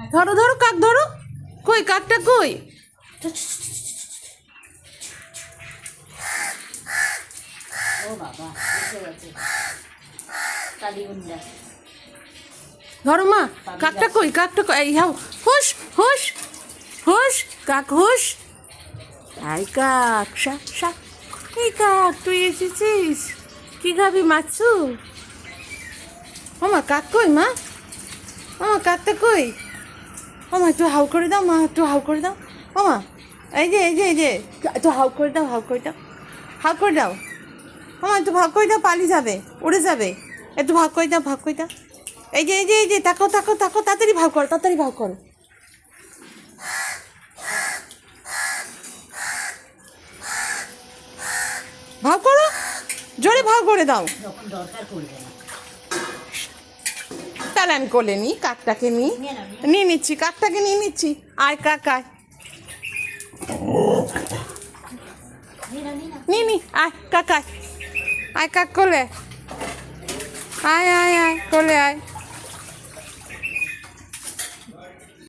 ধরো ধরো কাক ধরো। কই কাকটা কই? ও বাবা ধরো মা কাকটা কই কাকটা কই? হাও হুস হুস হুস কাক হুস আই কাক সা সা এই কাক তুই এসেছিস? কি খাবি মাছু? মামা কাক কই মা? মামা কাকটা কই? মামা, একটু হাউ করে দাও, মা, একটু হাউ করে দাও। মামা, এই যে এই যে এই যে, একটু হাউ করে দাও, হাউ করে দাও। হাউ করে দাও। মামা, একটু ভাগ করে দাও পালিয়ে যাবে, উড়ে যাবে। একটু ভাগ করে দাও, ভাগ করে দাও। এই যে এই যে এই যে, তাকাও তাকাও তাকাও, তাড়াতাড়ি ভাগ করো, তাড়াতাড়ি ভাগ করো। ভাগ করো, জোরে ভাগ করে দাও। দরকার তাহলে আমি কোলে নিই কাকটাকে নিই। নিয়ে নিচ্ছি কাকটাকে নিয়ে নিচ্ছি। আয় কাক নিনি নিয়ে। নি আয় কাক আয়। আয় কাক কোলে। আয় আয় আয় কোলে আয়।